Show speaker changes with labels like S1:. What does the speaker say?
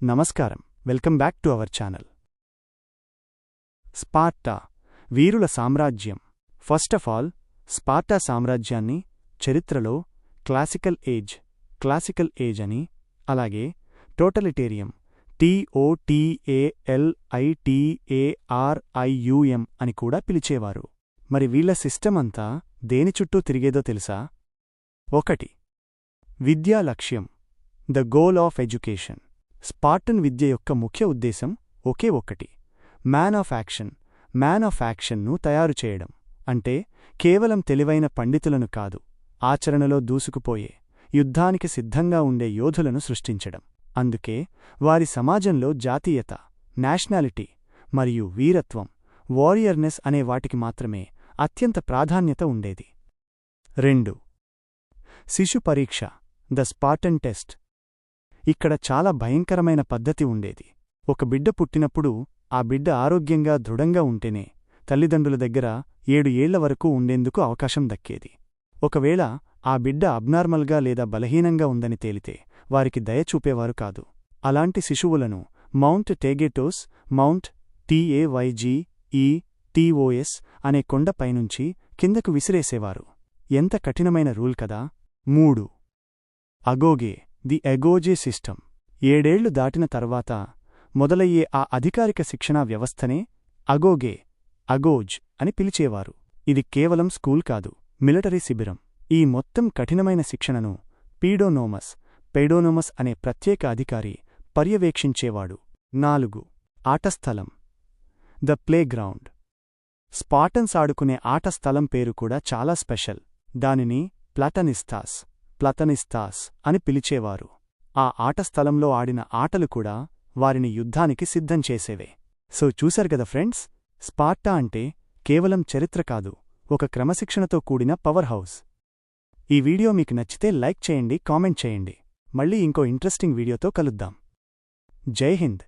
S1: నమస్కారం. Welcome back to our channel. Sparta వీరుల సామ్రాజ్యం. ఫస్ట్ ఆఫ్ ఆల్ స్పార్టా సామ్రాజ్యాన్ని చరిత్రలో క్లాసికల్ ఏజ్ క్లాసికల్ ఏజ్ అని అలాగే టోటలిటేరియం టీఓటీఏఎల్ఐటీఏఆర్ఐయుఎం అని కూడా పిలిచేవారు. మరి వీళ్ళ సిస్టమ్ అంతా దేని చుట్టూ తిరిగేదో తెలుసా? ఒకటి విద్యా లక్ష్యం the goal of education. Spartan విద్య యొక్క ముఖ్య ఉద్దేశం ఒకే ఒక్కటి. Man of action. Man of యాక్షన్ను తయారు చేయడం. అంటే కేవలం తెలివైన పండితులను కాదు ఆచరణలో దూసుకుపోయే యుద్ధానికి సిద్ధంగా ఉండే యోధులను సృష్టించడం. అందుకే వారి సమాజంలో జాతీయత నేషనాలిటీ మరియు వీరత్వం వారియర్నెస్ అనే వాటికి మాత్రమే అత్యంత ప్రాధాన్యత ఉండేది. రెండు. శిశు పరీక్ష. The Spartan test. ఇక్కడ చాలా భయంకరమైన పద్ధతి ఉండేది. ఒక బిడ్డ పుట్టినప్పుడు ఆ బిడ్డ ఆరోగ్యంగా దృఢంగా ఉంటేనే తల్లిదండ్రుల దగ్గర ఏడు ఏళ్ళ వరకు ఉండేందుకు అవకాశం దక్కేది. ఒకవేళ ఆ బిడ్డ అబ్నార్మల్గా లేదా బలహీనంగా ఉందని తేలితే వారికి దయ చూపేవారు కాదు. అలాంటి శిశువులను Mount Taygetos Mount TAYGE TOS అనే కొండపైనుంచి కిందకు విసిరేసేవారు. ఎంత కఠినమైన రూల్ కదా! మూడు. అగోగే. The agoge system. ఏడేళ్ళు దాటిన తర్వాత మొదలయ్యే ఆ అధికారిక శిక్షణా వ్యవస్థనే అగోగే అగోజ్ అని పిలిచేవారు. ఇది కేవలం స్కూల్ కాదు మిలిటరీ శిబిరం. ఈ మొత్తం కఠినమైన శిక్షణను పీడోనోమస్ పెడోనోమస్ అనే ప్రత్యేక అధికారి పర్యవేక్షించేవాడు. నాలుగు. ఆటస్థలం. The playground. స్పాటన్స్ ఆడుకునే ఆటస్థలం పేరు కూడా చాలా స్పెషల్. దానిని ప్లటనిస్తాస్ ప్లతనిస్తాస్ అని పిలిచేవారు. ఆ ఆట స్థలంలో ఆడిన ఆటలు కూడా వారిని యుద్ధానికి సిద్ధం చేసేవే. సో చూశారు గదా ఫ్రెండ్స్? స్పార్టా అంటే కేవలం చరిత్ర కాదు ఒక క్రమశిక్షణతో కూడిన పవర్ హౌస్. ఈ వీడియో మీకు నచ్చితే లైక్ చేయండి కామెంట్ చేయండి. మళ్ళీ ఇంకో ఇంట్రెస్టింగ్ వీడియోతో కలుద్దాం. జై హింద్!